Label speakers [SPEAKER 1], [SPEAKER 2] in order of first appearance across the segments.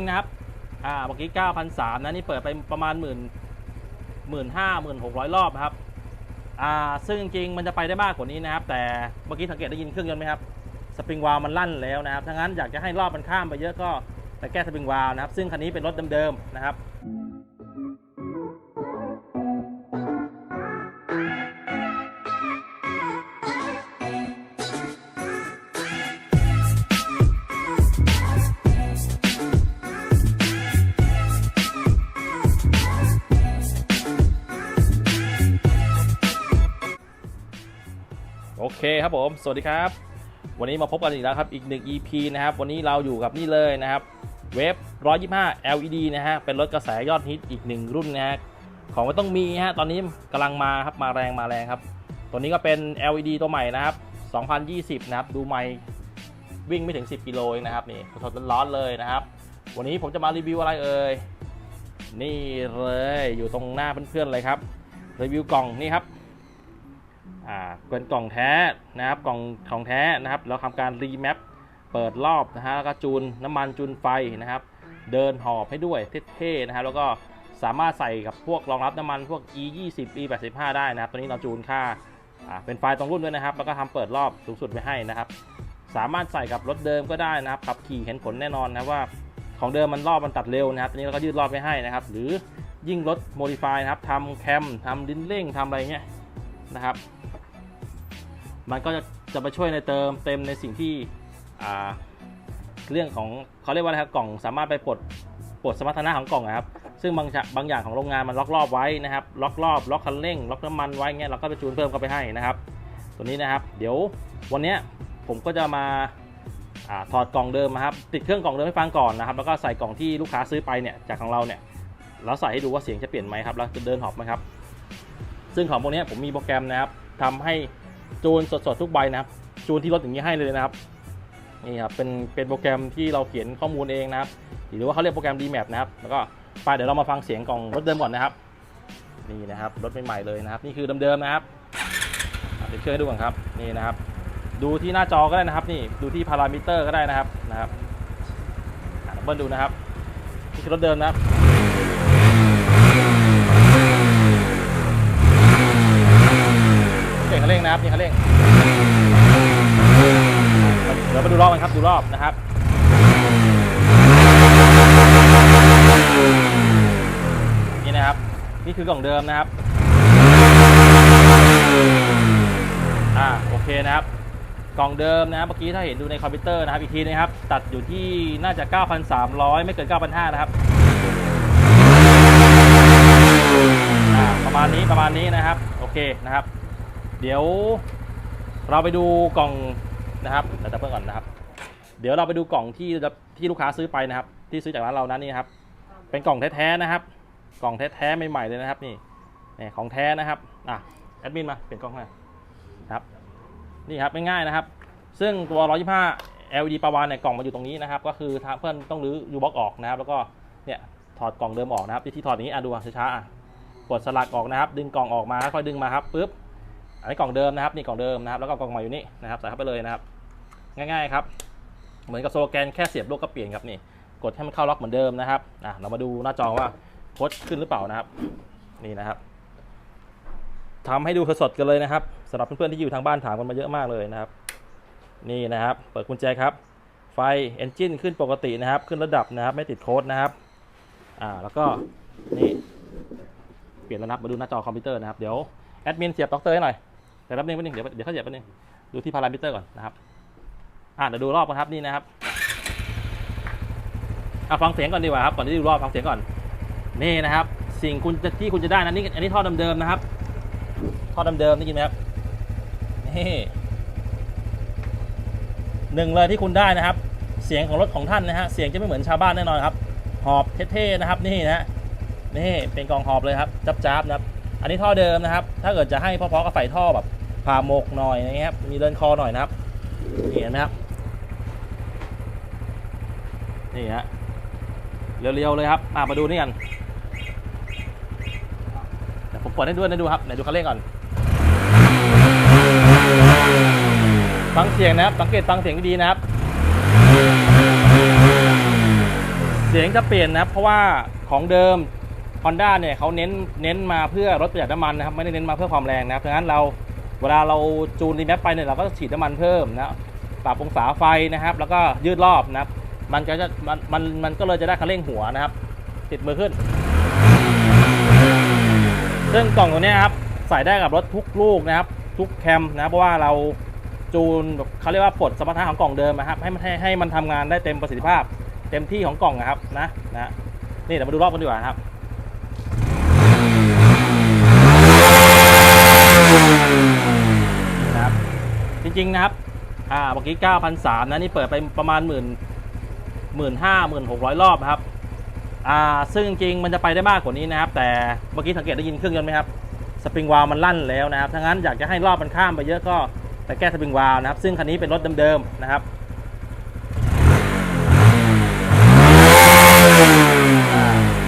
[SPEAKER 1] งนะครับ อ่าเมื่อกี้9,003นะนี่เปิดไปประมาณหมื่นหมื่นห้าหมื่นหกร้อยรอบครับ อ่า ซึ่งจริงๆ มันจะไปได้มากกว่านี้นะครับ แต่เมื่อกี้สังเกตได้ยินเครื่องยนต์ไหมครับ สปริงวาล์วมันลั่นแล้วนะครับถ้างั้นอยากจะให้รอบมันข้ามไปเยอะก็ไปแก้สปริงวาล์วนะครับ ซึ่งคันนี้เป็นรถเดิมๆนะครับ เคครับผม สวัสดีครับ วันนี้มาพบกันอีกแล้วครับ อีกหนึ่ง EP นะครับ วันนี้เราอยู่กับนี่เลยนะครับ เวฟ125 LED นะฮะ เป็นรถกระแสยอดฮิตอีกหนึ่งรุ่นนะฮะ ของไมันต้องมีฮะ ตอนนี้กำลังมาครับ มาแรงมาแรงครับ ตัวนี้ก็เป็น LED ตัวใหม่นะครับ 2020 นะครับ ดูใหม่ วิ่งไม่ถึง 10 กิโลเองนะครับ นี่สดๆร้อนๆเลยนะครับ วันนี้ผมจะมารีวิวอะไรเอ่ย นี่เลย อยู่ตรงหน้าเพื่อนๆเลยครับ รีวิวกล่องนี่ครับ อ่าเป็นกล่องแท้นะครับกล่องของแท้นะครับเราทำการรีแมปเปิดรอบนะฮะแล้วก็จูนน้ำมันจูนไฟนะครับ เดินหอบให้ด้วยเท่ๆนะครับแล้วก็สามารถใส่กับพวกรองรับน้ำมันพวก e 2 0 e 8 5ได้นะครับตัวนี้เราจูนค่าอ่าเป็นไฟตรงรุ่นด้วยนะครับ แล้วก็ทำเปิดรอบสูงสุดไว้ให้นะครับ สามารถใส่กับรถเดิมก็ได้นะครับขับขี่เห็นผลแน่นอนนะว่าของเดิมมันรอบมันตัดเร็วนะครับตัวนี้เราก็ยืดรอบไว้ให้นะครับ หรือยิ่งรถโมดิฟายนะครับทำแคมทำดินเร่งทำอะไรเงี้ยนะครับ มันก็จะจะไปช่วยในเติมเต็มในสิ่งที่เรื่องของเขาเรียกว่าอะไรครับกล่องสามารถไปปลดปลดสมรรถนะของกล่องนะครับ ซึ่งบางบางอย่างของโรงงานมันล็อกรอบไว้นะครับ ล็อกรอบ ล็อกคันเร่ง ล็อกน้ำมันไว้เงี้ยเราก็ไปจูนเพิ่มเข้าไปให้นะครับ ตัวนี้นะครับ เดี๋ยววันนี้ผมก็จะมาอถอดกล่องเดิมนะครับ ติดเครื่องกล่องเดิมให้ฟังก่อนนะครับ แล้วก็ใส่กล่องที่ลูกค้าซื้อไปเนี่ยจากของเราเนี่ยแล้วใส่ให้ดูว่าเสียงจะเปลี่ยนไหมครับ แล้วจะเดินหอบไหมครับ ซึ่งของพวกนี้ผมมีโปรแกรมนะครับทำให้ จูนสดๆทุกใบนะครับ จูนที่รถอย่างนี้ให้เลยนะครับนี่ครับเป็นเป็นโปรแกรมที่เราเขียนข้อมูลเองนะครับ หรือว่าเขาเรียกโปรแกรม DMAP นะครับ แล้วก็ไปเดี๋ยวเรามาฟังเสียงกล่องรถเดิมก่อนนะครับ นี่นะครับรถใหม่ๆเลยนะครับ นี่คือเดิมๆนะครับเดี๋ยวเชื่อให้ดูก่อนครับนี่นะครับ ดูที่หน้าจอก็ได้นะครับ นี่ดูที่พารามิเตอร์ก็ได้นะครับนะครับเบิ้ลดูนะครับนี่คือรถเดิมนะครับ เร่งคันเร่งนะครับนี่คันเร่งเดี๋ยวมาดูรอบกันครับดูรอบนะครับนี่นะครับนี่คือกล่องเดิมนะครับอ่าโอเคนะครับกล่องเดิมนะครับเมื่อกี้ถ้าเห็นดูในคอมพิวเตอร์นะครับอีกทีนะครับ ตัดอยู่ที่น่าจะ 9,300 ไม่เกิน 9,500 นะครับอ่าประมาณนี้ประมาณนี้นะครับ โอเคนะครับ เดี๋ยวเราไปดูกล่องนะครับเดี๋ยวจะเพิ่มก่อนนะครับ เดี๋ยวเราไปดูกล่องที่ที่ลูกค้าซื้อไปนะครับ ที่ซื้อจากร้านเรานั้นนี่ครับ เป็นกล่องแท้ๆนะครับ กล่องแท้ๆใหม่ๆเลยนะครับ นี่นี่ของแท้นะครับอะแอดมินมาเปลี่ยนกล้องให้ครับนี่ครับง่ายๆนะครับ ซึ่งตัว 125 LED ประวานเนี่ยกล่องมาอยู่ตรงนี้นะครับ ก็คือทางเพื่อนต้องรื้อยูบ็อกออกนะครับ แล้วก็เนี่ยถอดกล่องเดิมออกนะครับที่ถอดนี้อะดูช้าๆอะกดสลักออกนะครับ ดึงกล่องออกมาค่อยๆดึงมาครับปึ๊บ อันนี้กล่องเดิมนะครับนี่กล่องเดิมนะครับ แล้วก็กล่องใหม่อยู่นี่นะครับใส่เข้าไปเลยนะครับ ง่ายๆครับ เหมือนกับโซโลแกนแค่เสียบลูกก็เปลี่ยนครับนี่ กดให้มันเข้าล็อกเหมือนเดิมนะครับอะเรามาดูหน้าจอว่าโค้ดขึ้นหรือเปล่านะครับ นี่นะครับทำให้ดูสดๆกันเลยนะครับสำหรับเพื่อนๆที่อยู่ทางบ้านถามกันมาเยอะมากเลยนะครับ นี่นะครับ เปิดกุญแจครับ ไฟเอนจินขึ้นปกตินะครับ ขึ้นระดับนะครับ ไม่ติดโค้ดนะครับ อ่าแล้วก็นี่เปลี่ยนแล้วนะครับมาดูหน้าจอคอมพิวเตอร์นะครับเดี๋ยวแอดมินเสียบด็อกเตอร์ให้หน่อย ดี๋ยวแป๊บนึงแป๊บนึงเดี๋ยวเดี๋ยวเขาเสียบแป๊บนึงดูที่พารามิเตอร์ก่อนนะครับอ่าเดี๋ยวดูรอบกันครับนี่นะครับอะฟังเสียงก่อนดีกว่าครับก่อนที่จะดูรอบฟังเสียงก่อนนี่นะครับ สิ่งคุณที่คุณจะได้นะนี่อันนี้ท่อเดิมๆนะครับท่อเดิมๆนี่กินไหมครับนี่หนึ่งเลยที่คุณได้นะครับ เสียงของรถของท่านนะฮะเสียงจะไม่เหมือนชาวบ้านแน่นอนครับ หอบเท่ๆนะครับนี่นะนี่เป็นกองหอบเลยครับจับๆนะครับ อันนี้ท่อเดิมนะครับ ถ้าเกิดจะให้พ่อๆก็ใส่ท่อแบบ ผ่าหมกหน่อยอย่างเงี้ยครับ มีเดินคอหน่อยนะครับนี่เห็นไหมครับ นี่ฮะ เรียวๆเลยครับอะมาดูนี่กันเดี๋ยวผมเปิดให้ด้วยนะดูครับไหนดูคันเร่งก่อน ฟังเสียงนะครับ สังเกตฟังเสียงดีนะครับ เสียงจะเปลี่ยนนะครับ เพราะว่าของเดิม Honda เนี่ยเขาเน้นเน้นมาเพื่อลดประหยัดน้ำมันนะครับ ไม่ได้เน้นมาเพื่อความแรงนะครับดังนั้นเรา เวลาเราจูนรีแมปไปเนี่ยเราก็ฉีดน้ำมันเพิ่มนะปรับองศาไฟนะครับ แล้วก็ยืดรอบนะครับ มันก็จะมันมันมันก็เลยจะได้คันเร่งหัวนะครับ ติดมือขึ้น ซึ่งกล่องตัวนี้ครับใส่ได้กับรถทุกลูกนะครับ ทุกแคมนะเพราะว่าเราจูนแบบเขาเรียกว่าปลดสมรรถนะของกล่องเดิมนะครับ ให้มันให้ให้มันทำงานได้เต็มประสิทธิภาพ เต็มที่ของกล่องนะครับนะนะนี่เดี๋ยวมาดูรอบกันดีกว่าครับนี่นะครับ จ ริง ๆ นะครับ อ่าเมื่อกี้9,003นะนี่เปิดไปประมาณหมื่นหมื่นห้าหมื่นหกร้อยรอบครับ อ่า ซึ่งจริงๆมันจะไปได้มากกว่านี้นะครับ แต่เมื่อกี้สังเกตได้ยินเครื่องยนต์ไหมครับ สปริงวาล์วมันลั่นแล้วนะครับถ้างั้นอยากจะให้รอบมันข้ามไปเยอะก็แต่แก้สปริงวาล์วนะครับ ซึ่งคันนี้เป็นรถเดิมๆนะครับ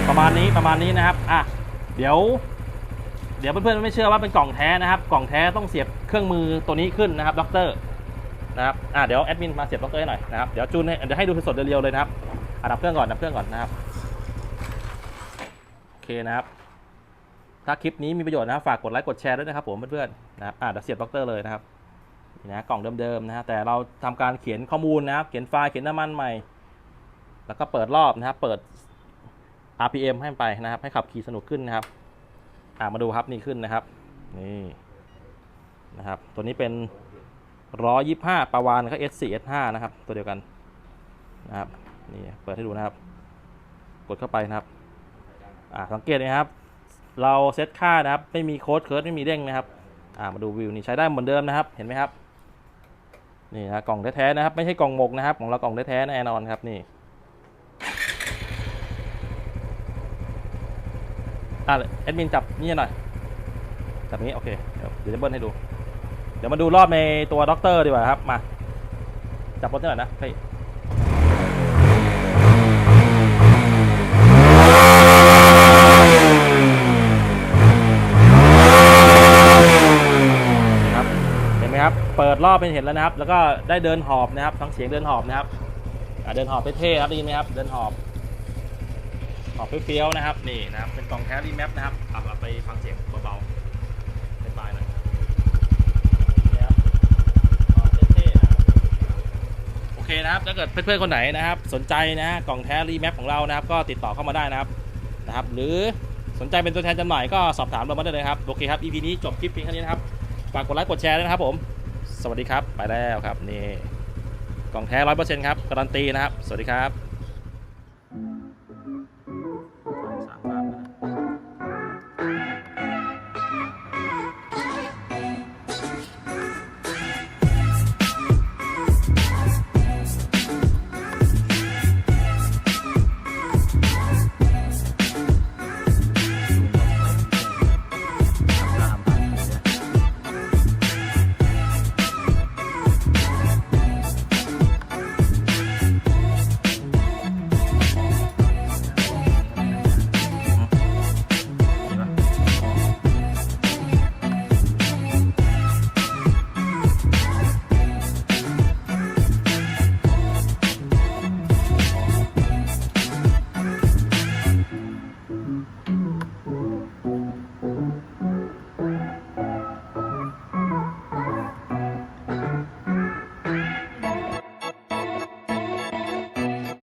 [SPEAKER 1] ประมาณนี้ประมาณนี้นะครับ อะ เดี๋ยว เดี๋ยวเพื่อนๆไม่เชื่อว่าเป็นกล่องแท้นะครับ กล่องแท้ต้องเสียบเครื่องมือตัวนี้ขึ้นนะครับด็อกเตอร์นะครับอะเดี๋ยวแอดมินมาเสียบด็อกเตอร์ให้หน่อยนะครับเดี๋ยวจูนให้เดี๋ยวให้ดูสดเรียวๆเลยนะครับอะดับเครื่องก่อนดับเครื่องก่อนนะครับโอเคนะครับ ถ้าคลิปนี้มีประโยชน์นะครับฝากกดไลค์กดแชร์ด้วยนะครับผมเพื่อนๆนะครับอ่าเดี๋ยวเสียบด็อกเตอร์เลยนะครับนี่นะกล่องเดิมๆนะฮะแต่เราทำการเขียนข้อมูลนะครับ เขียนไฟล์เขียนน้ำมันใหม่ แล้วก็เปิดรอบนะครับ เปิด RPM ให้ไปนะครับ ให้ขับขี่สนุกขึ้นนะครับ อ่ามาดูครับนี่ขึ้นนะครับ นี่นะครับ ตัวนี้เป็น125ปาวานก็ S4 S5 นะครับ ตัวเดียวกันนะครับนี่เปิดให้ดูนะครับ กดเข้าไปนะครับ อ่าสังเกตนะครับ เราเซตค่านะครับ ไม่มีโค้ดเคิร์ดไม่มีเด้งนะครับ อ่ามาดูวิวนี่ใช้ได้เหมือนเดิมนะครับ เห็นไหมครับ นี่นะกล่องแท้ๆนะครับ ไม่ใช่กล่องหมกนะครับ ของเรากล่องแท้ๆแน่นอนครับนี่ อ่าแอดมินจับนี่หน่อย จับนี้โอเค เดี๋ยวจะเบิ้ลให้ดู เดี๋ยวมาดูรอบในตัวด็อกเตอร์ดีกว่าครับ มา จับรถนี่หน่อยนะเฮ้ยนะครับเห็นไหมครับเปิดรอบเป็นเห็นแล้วนะครับ แล้วก็ได้เดินหอบนะครับฟังเสียงเดินหอบนะครับเดินหอบเท่ๆครับได้ยินไหมครับ เดินหอบ หอบเฟี้ยวๆนะครับนี่นะครับเป็นกล่องแครีแมปนะครับเอาเอาไปฟังเสียงเบาๆเป็นปลายหน่อยนี่ครับหอบเท่ๆนะครับโอเคนะครับถ้าเกิดเพื่อนๆคนไหนนะครับ สนใจนะกล่องแท้รีแมปของเรานะครับ ก็ติดต่อเข้ามาได้นะครับนะครับ หรือสนใจเป็นตัวแทนจำหน่ายก็สอบถามเรามาได้เลยครับโอเคครับ EP นี้จบคลิปเพียงเท่านี้นะครับฝากกดไลค์กดแชร์ด้วยนะครับผม สวัสดีครับ ไปแล้วครับนี่กล่องแท้ร้อยเปอร์เซ็นต์ครับการันตีนะครับ สวัสดีครับ